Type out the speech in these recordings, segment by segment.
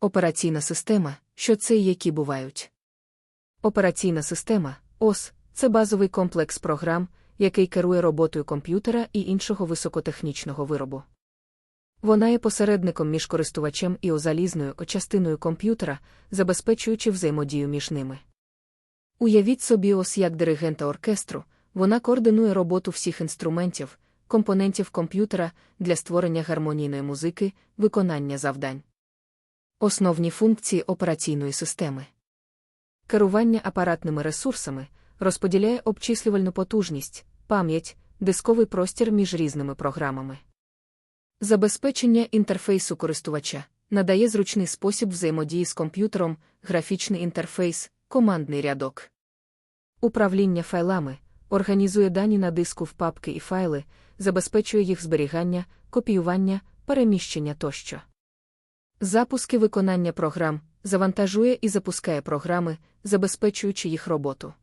Операційна система, що це і які бувають. Операційна система ОС це базовий комплекс програм, який керує роботою комп'ютера і іншого високотехнічного виробу. Вона є посередником між користувачем і озалізною частиною комп'ютера, забезпечуючи взаємодію між ними. Уявіть собі ось як диригента оркестру, вона координує роботу всіх інструментів, компонентів комп'ютера для створення гармонійної музики, виконання завдань. Основні функції операційної системи. Керування апаратними ресурсами розподіляє обчислювальну потужність, пам'ять, дисковий простір між різними програмами. Забезпечення інтерфейсу користувача надає зручний спосіб взаємодії з комп'ютером, графічний інтерфейс, командний рядок. Управління файлами організує дані на диску в папки і файли, забезпечує їх зберігання, копіювання, переміщення тощо. Запуски виконання програм завантажує і запускає програми, забезпечуючи їх роботу.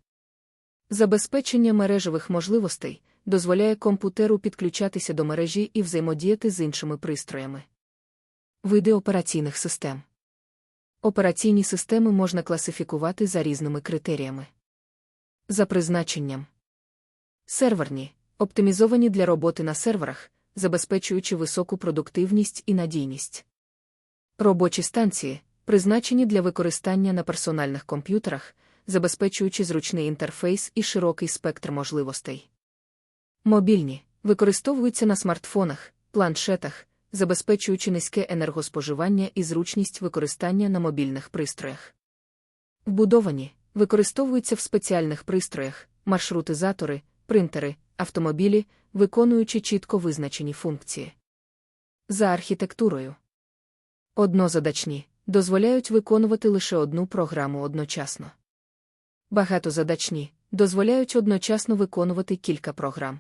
Забезпечення мережевих можливостей дозволяє комп'ютеру підключатися до мережі і взаємодіяти з іншими пристроями. Види операційних систем. Операційні системи можна класифікувати за різними критеріями. За призначенням. Серверні оптимізовані для роботи на серверах, забезпечуючи високу продуктивність і надійність. Робочі станції призначені для використання на персональних комп'ютерах, забезпечуючи зручний інтерфейс і широкий спектр можливостей. Мобільні використовуються на смартфонах, планшетах, забезпечуючи низьке енергоспоживання і зручність використання на мобільних пристроях. Вбудовані використовуються в спеціальних пристроях, маршрутизатори, принтери, автомобілі, виконуючи чітко визначені функції. За архітектурою. Однозадачні дозволяють виконувати лише одну програму одночасно. Багатозадачні дозволяють одночасно виконувати кілька програм.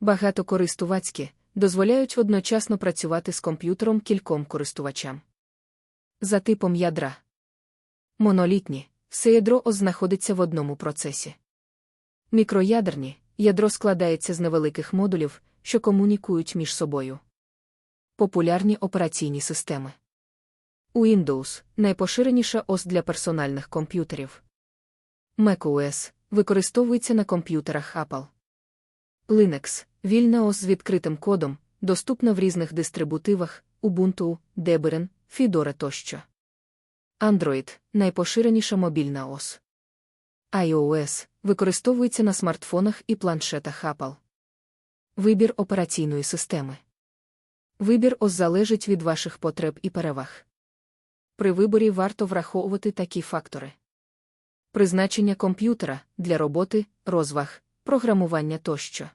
Багатокористувацькі дозволяють одночасно працювати з комп'ютером кільком користувачам. За типом ядра. Монолітні все ядро знаходиться в одному процесі. Мікроядерні ядро складається з невеликих модулів, що комунікують між собою. Популярні операційні системи. Windows найпоширеніша ос для персональних комп'ютерів. macOS використовується на комп'ютерах Apple. Linux вільна ос з відкритим кодом, доступна в різних дистрибутивах Ubuntu, Debian, Fedora тощо. Android найпоширеніша мобільна ос. iOS використовується на смартфонах і планшетах Apple. Вибір операційної системи. Вибір ОС залежить від ваших потреб і переваг. При виборі варто враховувати такі фактори: призначення комп'ютера для роботи, розваг, програмування тощо.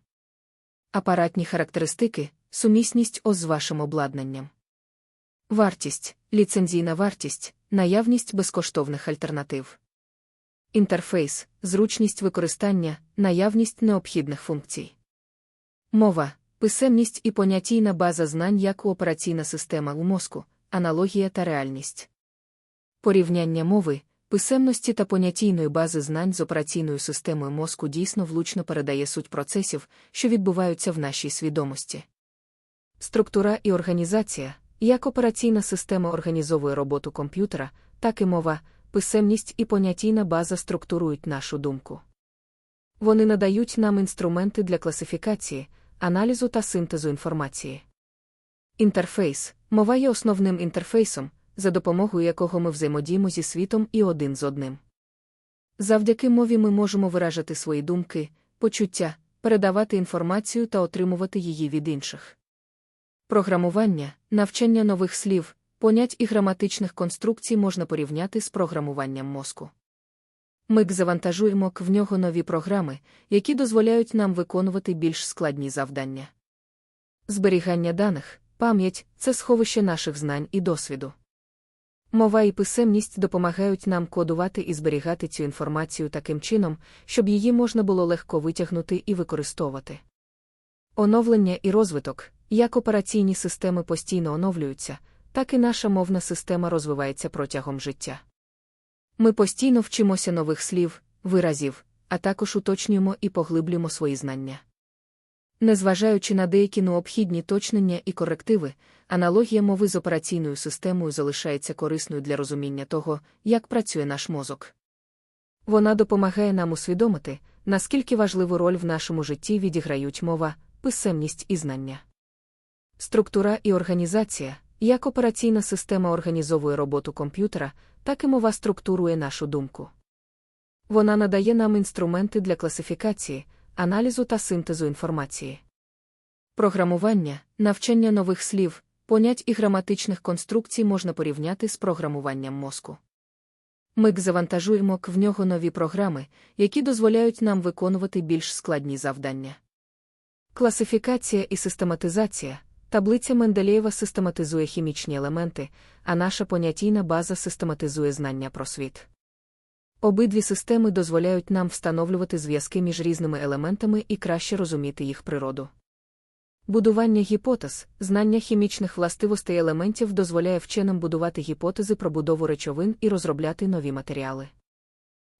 Апаратні характеристики, сумісність ОС з вашим обладнанням. Вартість, ліцензійна вартість, наявність безкоштовних альтернатив. Інтерфейс, зручність використання, наявність необхідних функцій. Мова, писемність і понятійна база знань як операційна система у мозку, аналогія та реальність. Порівняння мови, писемності та понятійної бази знань з операційною системою мозку дійсно влучно передає суть процесів, що відбуваються в нашій свідомості. Структура і організація, як операційна система організовує роботу комп'ютера, так і мова, писемність і понятійна база структурують нашу думку. Вони надають нам інструменти для класифікації, аналізу та синтезу інформації. Інтерфейс мова є основним інтерфейсом, за допомогою якого ми взаємодіємо зі світом і один з одним. Завдяки мові ми можемо виражати свої думки, почуття, передавати інформацію та отримувати її від інших. Програмування, навчання нових слів, понять і граматичних конструкцій можна порівняти з програмуванням мозку. Ми завантажуємо в нього нові програми, які дозволяють нам виконувати більш складні завдання. Зберігання даних, пам'ять це сховище наших знань і досвіду. Мова і писемність допомагають нам кодувати і зберігати цю інформацію таким чином, щоб її можна було легко витягнути і використовувати. Оновлення і розвиток, як операційні системи постійно оновлюються, так і наша мовна система розвивається протягом життя. Ми постійно вчимося нових слів, виразів, а також уточнюємо і поглиблюємо свої знання. Незважаючи на деякі необхідні точнення і корективи, аналогія мови з операційною системою залишається корисною для розуміння того, як працює наш мозок. Вона допомагає нам усвідомити, наскільки важливу роль в нашому житті відіграють мова, писемність і знання. Структура і організація, як операційна система організовує роботу комп'ютера, так і мова структурує нашу думку. Вона надає нам інструменти для класифікації, аналізу та синтезу інформації. Програмування, навчання нових слів, понять і граматичних конструкцій можна порівняти з програмуванням мозку. Ми завантажуємо в нього нові програми, які дозволяють нам виконувати більш складні завдання. Класифікація і систематизація. Таблиця Менделєєва систематизує хімічні елементи, а наша понятійна база систематизує знання про світ. Обидві системи дозволяють нам встановлювати зв'язки між різними елементами і краще розуміти їх природу. Будування гіпотез, знання хімічних властивостей елементів дозволяє вченим будувати гіпотези про будову речовин і розробляти нові матеріали.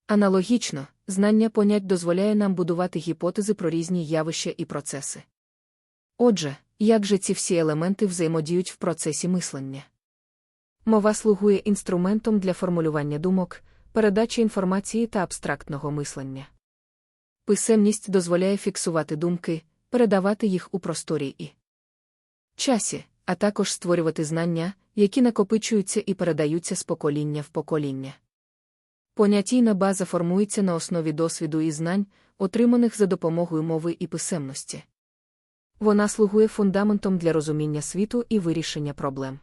Аналогічно, знання понять дозволяє нам будувати гіпотези про різні явища і процеси. Отже, як же ці всі елементи взаємодіють в процесі мислення? Мова слугує інструментом для формулювання думок, передачі інформації та абстрактного мислення. Писемність дозволяє фіксувати думки, передавати їх у просторі і часі, а також створювати знання, які накопичуються і передаються з покоління в покоління. Понятійна база формується на основі досвіду і знань, отриманих за допомогою мови і писемності. Вона слугує фундаментом для розуміння світу і вирішення проблем.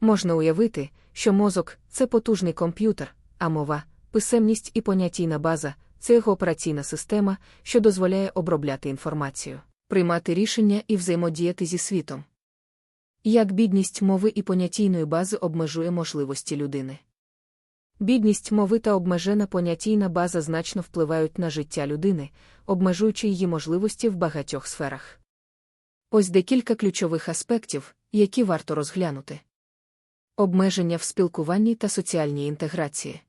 Можна уявити, що мозок це потужний комп'ютер, а мова, писемність і понятійна база це його операційна система, що дозволяє обробляти інформацію, приймати рішення і взаємодіяти зі світом. Як бідність мови і понятійної бази обмежує можливості людини. Бідність мови та обмежена понятійна база значно впливають на життя людини, обмежуючи її можливості в багатьох сферах. Ось декілька ключових аспектів, які варто розглянути. Обмеження в спілкуванні та соціальній інтеграції.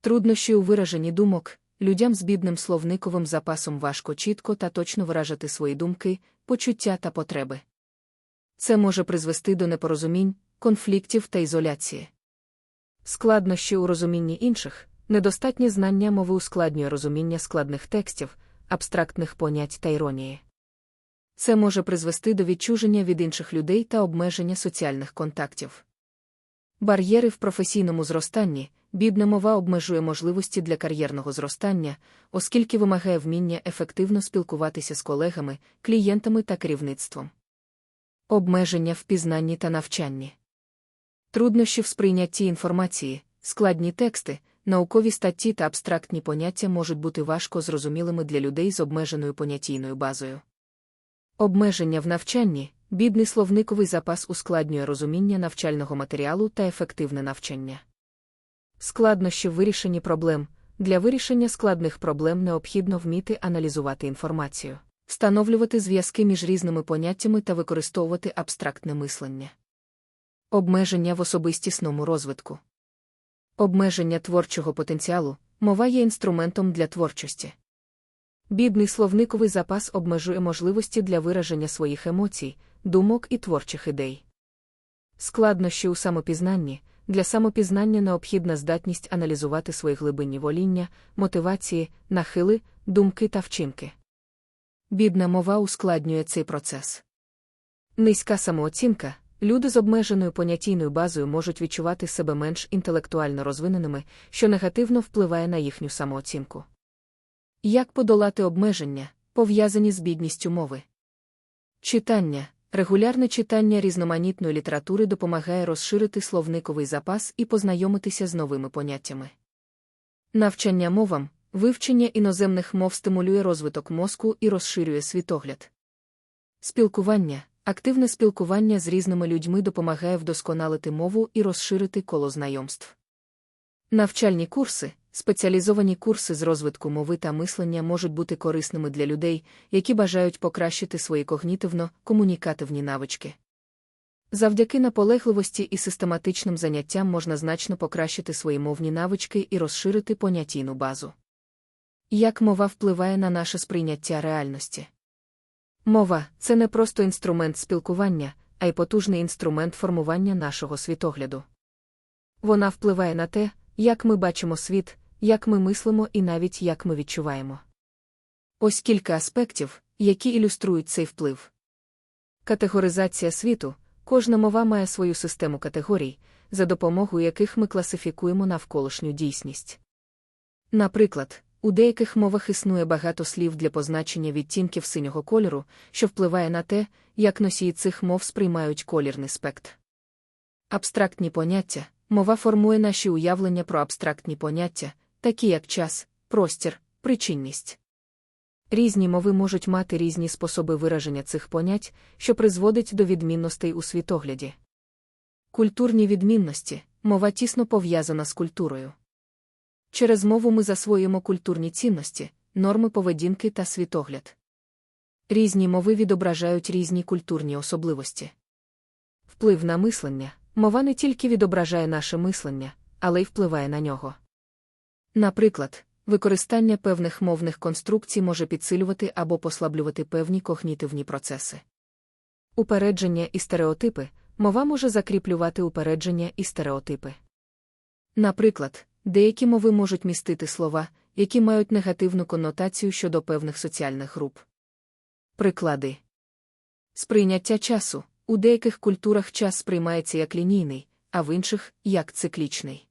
Труднощі у вираженні думок, людям з бідним словниковим запасом важко чітко та точно виражати свої думки, почуття та потреби. Це може призвести до непорозумінь, конфліктів та ізоляції. Складнощі у розумінні інших, недостатнє знання мови ускладнює розуміння складних текстів, абстрактних понять та іронії. Це може призвести до відчуження від інших людей та обмеження соціальних контактів. Бар'єри в професійному зростанні, бідна мова обмежує можливості для кар'єрного зростання, оскільки вимагає вміння ефективно спілкуватися з колегами, клієнтами та керівництвом. Обмеження в пізнанні та навчанні. Труднощі в сприйнятті інформації, складні тексти, наукові статті та абстрактні поняття можуть бути важко зрозумілими для людей з обмеженою понятійною базою. Обмеження в навчанні, бідний словниковий запас ускладнює розуміння навчального матеріалу та ефективне навчання. Складнощі в вирішенні проблем. Для вирішення складних проблем необхідно вміти аналізувати інформацію, встановлювати зв'язки між різними поняттями та використовувати абстрактне мислення. Обмеження в особистісному розвитку. Обмеження творчого потенціалу мова є інструментом для творчості. Бідний словниковий запас обмежує можливості для вираження своїх емоцій, думок і творчих ідей. Складнощі у самопізнанні для самопізнання необхідна здатність аналізувати свої глибинні воління, мотивації, нахили, думки та вчинки. Бідна мова ускладнює цей процес. Низька самооцінка. Люди з обмеженою понятійною базою можуть відчувати себе менш інтелектуально розвиненими, що негативно впливає на їхню самооцінку. Як подолати обмеження, пов'язані з бідністю мови? Читання. Регулярне читання різноманітної літератури допомагає розширити словниковий запас і познайомитися з новими поняттями. Навчання мовам, вивчення іноземних мов стимулює розвиток мозку і розширює світогляд. Спілкування. Активне спілкування з різними людьми допомагає вдосконалити мову і розширити коло знайомств. Навчальні курси, спеціалізовані курси з розвитку мови та мислення можуть бути корисними для людей, які бажають покращити свої когнітивно-комунікативні навички. Завдяки наполегливості і систематичним заняттям можна значно покращити свої мовні навички і розширити понятійну базу. Як мова впливає на наше сприйняття реальності? Мова це не просто інструмент спілкування, а й потужний інструмент формування нашого світогляду. Вона впливає на те, як ми бачимо світ, як ми мислимо і навіть як ми відчуваємо. Ось кілька аспектів, які ілюструють цей вплив. Категоризація світу кожна мова має свою систему категорій, за допомогою яких ми класифікуємо навколишню дійсність. Наприклад, у деяких мовах існує багато слів для позначення відтінків синього кольору, що впливає на те, як носії цих мов сприймають колірний спектр. Абстрактні поняття мова формує наші уявлення про абстрактні поняття, такі як час, простір, причинність. Різні мови можуть мати різні способи вираження цих понять, що призводить до відмінностей у світогляді. Культурні відмінності мова тісно пов'язана з культурою. Через мову ми засвоюємо культурні цінності, норми поведінки та світогляд. Різні мови відображають різні культурні особливості. Вплив на мислення мова не тільки відображає наше мислення, але й впливає на нього. Наприклад, використання певних мовних конструкцій може підсилювати або послаблювати певні когнітивні процеси. Упередження і стереотипи мова може закріплювати упередження і стереотипи. Наприклад, деякі мови можуть містити слова, які мають негативну коннотацію щодо певних соціальних груп. Приклади сприйняття часу у деяких культурах час сприймається як лінійний, а в інших як циклічний.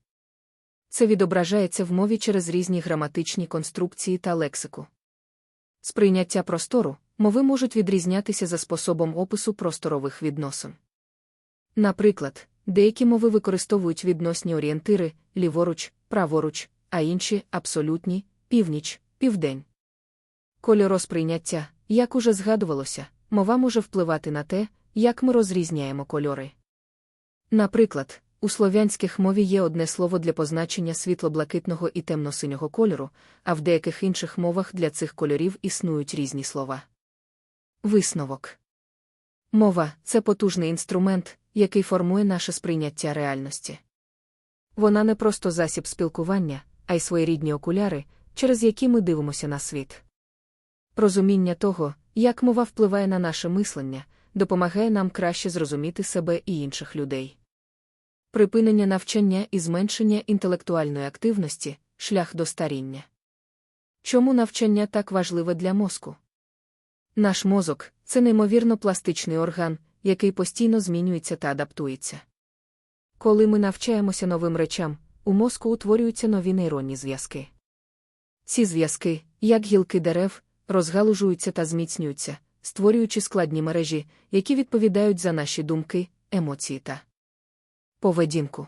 Це відображається в мові через різні граматичні конструкції та лексику. Сприйняття простору мови можуть відрізнятися за способом опису просторових відносин. Наприклад, деякі мови використовують відносні орієнтири ліворуч, праворуч, а інші абсолютні північ, південь. Кольоросприйняття, як уже згадувалося, мова може впливати на те, як ми розрізняємо кольори. Наприклад, у слов'янських мові є одне слово для позначення світло-блакитного і темно-синього кольору, а в деяких інших мовах для цих кольорів існують різні слова. Висновок Мова це потужний інструмент, який формує наше сприйняття реальності. Вона не просто засіб спілкування, а й своєрідні окуляри, через які ми дивимося на світ. Розуміння того, як мова впливає на наше мислення, допомагає нам краще зрозуміти себе і інших людей. Припинення навчання і зменшення інтелектуальної активності шлях до старіння. Чому навчання так важливе для мозку? Наш мозок це неймовірно пластичний орган, який постійно змінюється та адаптується. Коли ми навчаємося новим речам, у мозку утворюються нові нейронні зв'язки. Ці зв'язки, як гілки дерев, розгалужуються та зміцнюються, створюючи складні мережі, які відповідають за наші думки, емоції та поведінку.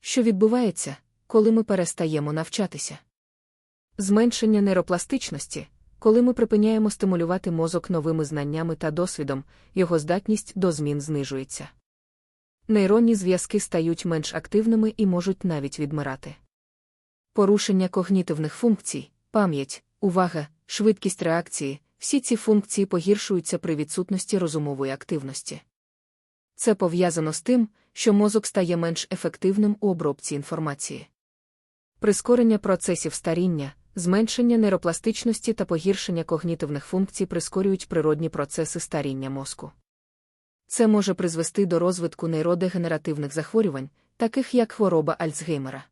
Що відбувається, коли ми перестаємо навчатися? Зменшення нейропластичності, коли ми припиняємо стимулювати мозок новими знаннями та досвідом, його здатність до змін знижується. Нейронні зв'язки стають менш активними і можуть навіть відмирати. Порушення когнітивних функцій, пам'ять, увага, швидкість реакції, всі ці функції погіршуються при відсутності розумової активності. Це пов'язано з тим, що мозок стає менш ефективним у обробці інформації. Прискорення процесів старіння, зменшення нейропластичності та погіршення когнітивних функцій прискорюють природні процеси старіння мозку. Це може призвести до розвитку нейродегенеративних захворювань, таких як хвороба Альцгеймера.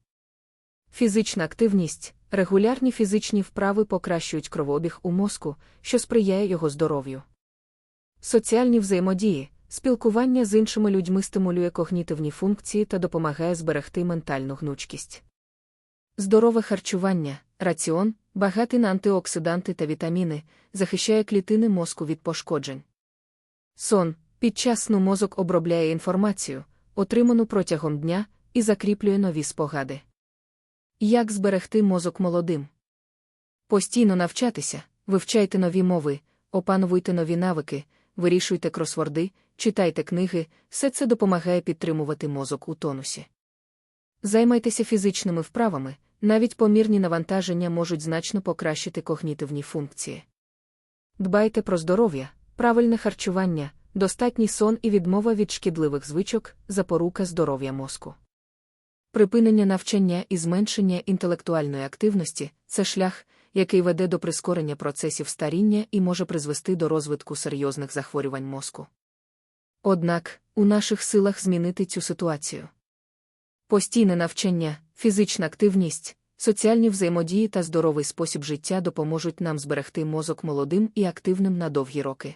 Фізична активність, регулярні фізичні вправи покращують кровообіг у мозку, що сприяє його здоров'ю. Соціальні взаємодії, спілкування з іншими людьми стимулює когнітивні функції та допомагає зберегти ментальну гнучкість. Здорове харчування, раціон, багатий на антиоксиданти та вітаміни, захищає клітини мозку від пошкоджень. Сон під час сну мозок обробляє інформацію, отриману протягом дня, і закріплює нові спогади. Як зберегти мозок молодим? Постійно навчатися, вивчайте нові мови, опануйте нові навики, вирішуйте кросворди, читайте книги, все це допомагає підтримувати мозок у тонусі. Займайтеся фізичними вправами, навіть помірні навантаження можуть значно покращити когнітивні функції. Дбайте про здоров'я, правильне харчування, достатній сон і відмова від шкідливих звичок, запорука здоров'я мозку. Припинення навчання і зменшення інтелектуальної активності це шлях, який веде до прискорення процесів старіння і може призвести до розвитку серйозних захворювань мозку. Однак, у наших силах змінити цю ситуацію. Постійне навчання, фізична активність, соціальні взаємодії та здоровий спосіб життя допоможуть нам зберегти мозок молодим і активним на довгі роки.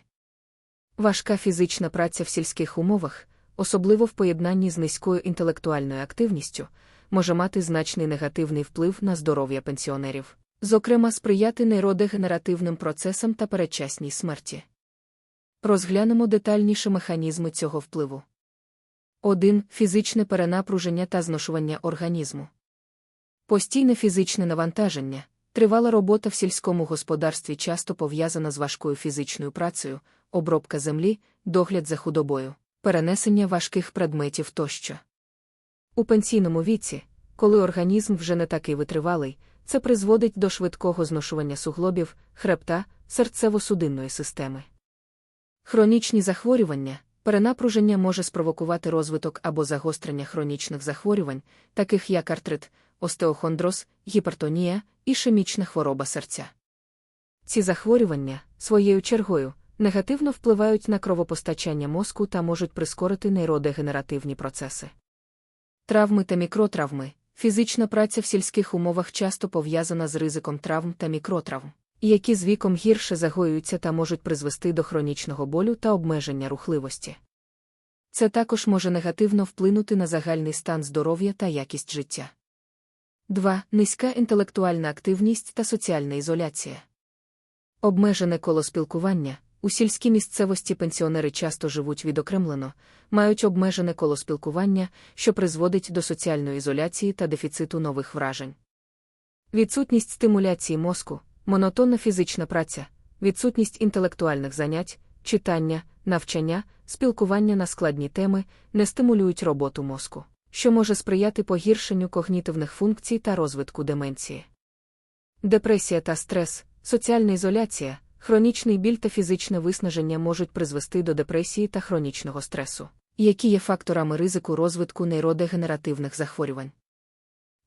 Важка фізична праця в сільських умовах, особливо в поєднанні з низькою інтелектуальною активністю, може мати значний негативний вплив на здоров'я пенсіонерів, зокрема сприяти нейродегенеративним процесам та передчасній смерті. Розглянемо детальніше механізми цього впливу. 1. Фізичне перенапруження та зношування організму. Постійне фізичне навантаження, тривала робота в сільському господарстві часто пов'язана з важкою фізичною працею, обробка землі, догляд за худобою, перенесення важких предметів тощо. У пенсійному віці, коли організм вже не такий витривалий, це призводить до швидкого зношування суглобів, хребта, серцево-судинної системи. Хронічні захворювання, перенапруження може спровокувати розвиток або загострення хронічних захворювань, таких як артрит, остеохондроз, гіпертонія, ішемічна хвороба серця. Ці захворювання, своєю чергою, негативно впливають на кровопостачання мозку та можуть прискорити нейродегенеративні процеси. Травми та мікротравми. Фізична праця в сільських умовах часто пов'язана з ризиком травм та мікротравм, які з віком гірше загоюються та можуть призвести до хронічного болю та обмеження рухливості. Це також може негативно вплинути на загальний стан здоров'я та якість життя. 2. Низька інтелектуальна активність та соціальна ізоляція. Обмежене коло спілкування. У сільській місцевості пенсіонери часто живуть відокремлено, мають обмежене коло спілкування, що призводить до соціальної ізоляції та дефіциту нових вражень. Відсутність стимуляції мозку, монотонна фізична праця, відсутність інтелектуальних занять, читання, навчання, спілкування на складні теми не стимулюють роботу мозку, що може сприяти погіршенню когнітивних функцій та розвитку деменції. Депресія та стрес, соціальна ізоляція. Хронічний біль та фізичне виснаження можуть призвести до депресії та хронічного стресу, які є факторами ризику розвитку нейродегенеративних захворювань.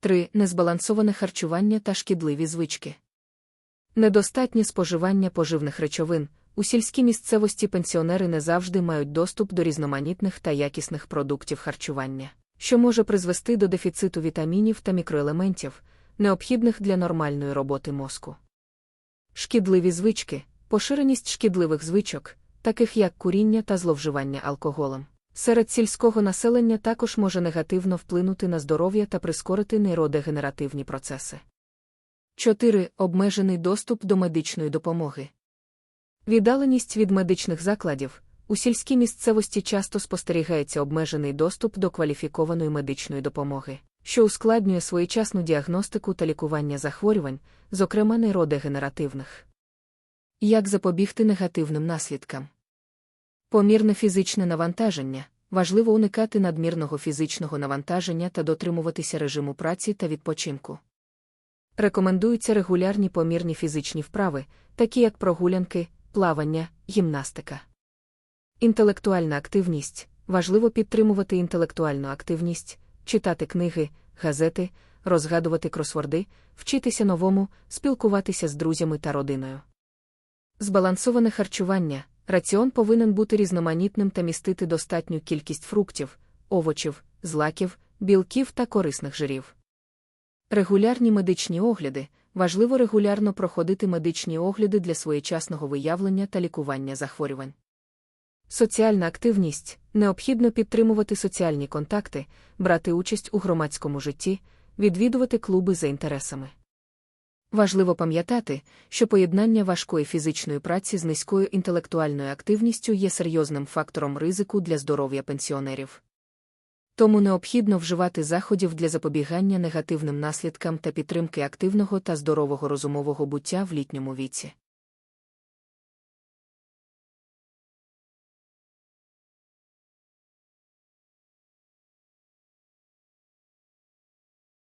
3. Незбалансоване харчування та шкідливі звички. Недостатнє споживання поживних речовин. У сільській місцевості пенсіонери не завжди мають доступ до різноманітних та якісних продуктів харчування, що може призвести до дефіциту вітамінів та мікроелементів, необхідних для нормальної роботи мозку. Шкідливі звички, поширеність шкідливих звичок, таких як куріння та зловживання алкоголем. Серед сільського населення також може негативно вплинути на здоров'я та прискорити нейродегенеративні процеси. 4. Обмежений доступ до медичної допомоги. Віддаленість від медичних закладів. У сільській місцевості часто спостерігається обмежений доступ до кваліфікованої медичної допомоги, що ускладнює своєчасну діагностику та лікування захворювань, зокрема нейродегенеративних. Як запобігти негативним наслідкам? Помірне фізичне навантаження. Важливо уникати надмірного фізичного навантаження та дотримуватися режиму праці та відпочинку. Рекомендуються регулярні помірні фізичні вправи, такі як прогулянки, плавання, гімнастика. Інтелектуальна активність важливо підтримувати інтелектуальну активність, читати книги, газети, розгадувати кросворди, вчитися новому, спілкуватися з друзями та родиною. Збалансоване харчування. Раціон повинен бути різноманітним та містити достатню кількість фруктів, овочів, злаків, білків та корисних жирів. Регулярні медичні огляди. Важливо регулярно проходити медичні огляди для своєчасного виявлення та лікування захворювань. Соціальна активність необхідно підтримувати соціальні контакти, брати участь у громадському житті, відвідувати клуби за інтересами. Важливо пам'ятати, що поєднання важкої фізичної праці з низькою інтелектуальною активністю є серйозним фактором ризику для здоров'я пенсіонерів. Тому необхідно вживати заходів для запобігання негативним наслідкам та підтримки активного та здорового розумового буття в літньому віці.